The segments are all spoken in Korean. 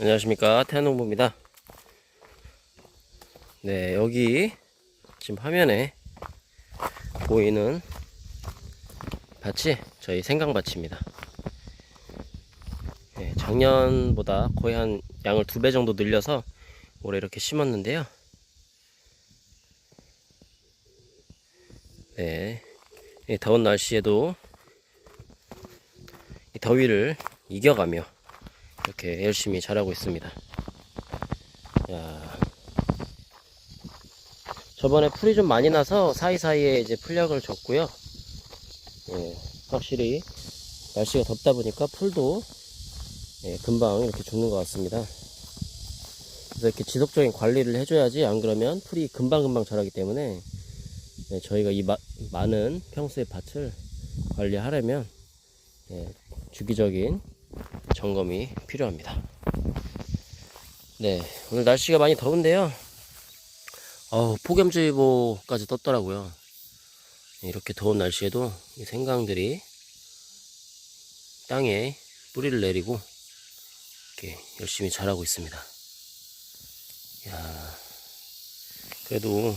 안녕하십니까. 태안농부입니다. 네 여기 지금 화면에 보이는 밭이 저희 생강밭입니다. 네, 작년보다 거의 한 양을 두 배 정도 늘려서 올해 이렇게 심었는데요. 네, 이 더운 날씨에도 이 더위를 이겨가며 이렇게 열심히 자라고 있습니다. 야. 저번에 풀이 좀 많이 나서 사이사이에 이제 풀약을 줬고요. 예, 확실히 날씨가 덥다 보니까 풀도 예, 금방 이렇게 죽는 것 같습니다. 그래서 이렇게 지속적인 관리를 해줘야지 안 그러면 풀이 금방금방 자라기 때문에 예, 저희가 이 마- 많은 평수의 밭을 관리하려면 예, 주기적인 점검이 필요합니다. 네, 오늘 날씨가 많이 더운데요. 어우, 폭염주의보까지 떴더라고요. 이렇게 더운 날씨에도 이 생강들이 땅에 뿌리를 내리고 이렇게 열심히 자라고 있습니다. 야, 그래도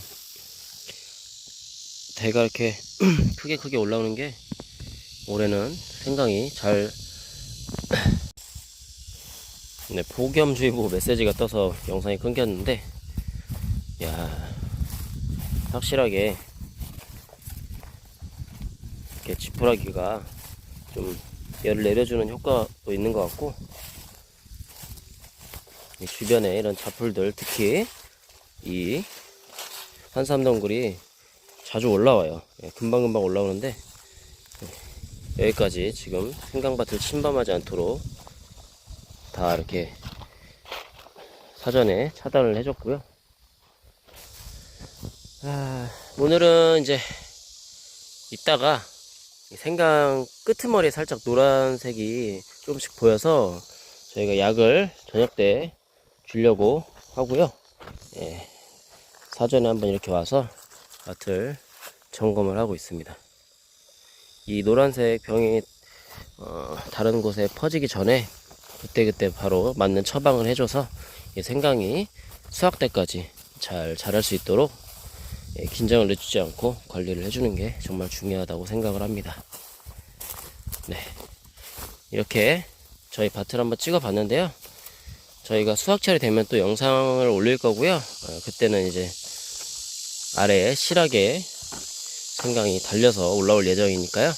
대가 이렇게 크게 크게 올라오는 게 올해는 생강이 잘 네, 폭염주의보 메시지가 떠서 영상이 끊겼는데, 야 확실하게, 이렇게 지푸라기가 좀 열을 내려주는 효과도 있는 것 같고, 이 주변에 이런 잡풀들, 특히 이 한삼덩굴이 자주 올라와요. 예, 금방금방 올라오는데, 여기까지 지금 생강밭을 침범하지 않도록 다 이렇게 사전에 차단을 해줬고요. 아, 오늘은 이제 이따가 이 생강 끄트머리에 살짝 노란색이 조금씩 보여서 저희가 약을 저녁 때 주려고 하고요. 예, 사전에 한번 이렇게 와서 밭을 점검을 하고 있습니다. 이 노란색 병이 어, 다른 곳에 퍼지기 전에 그때그때 바로 맞는 처방을 해줘서 이 생강이 수확 때까지 잘 자랄 수 있도록 예, 긴장을 늦추지 않고 관리를 해주는 게 정말 중요하다고 생각을 합니다. 네. 이렇게 저희 밭을 한번 찍어 봤는데요. 저희가 수확철이 되면 또 영상을 올릴 거고요. 어, 그때는 이제 아래에 실하게 생강이 달려서 올라올 예정이니까요.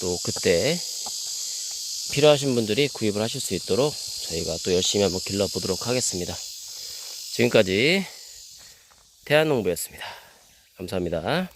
또 그때 필요하신 분들이 구입을 하실 수 있도록 저희가 또 열심히 한번 길러보도록 하겠습니다. 지금까지 태안농부였습니다. 감사합니다.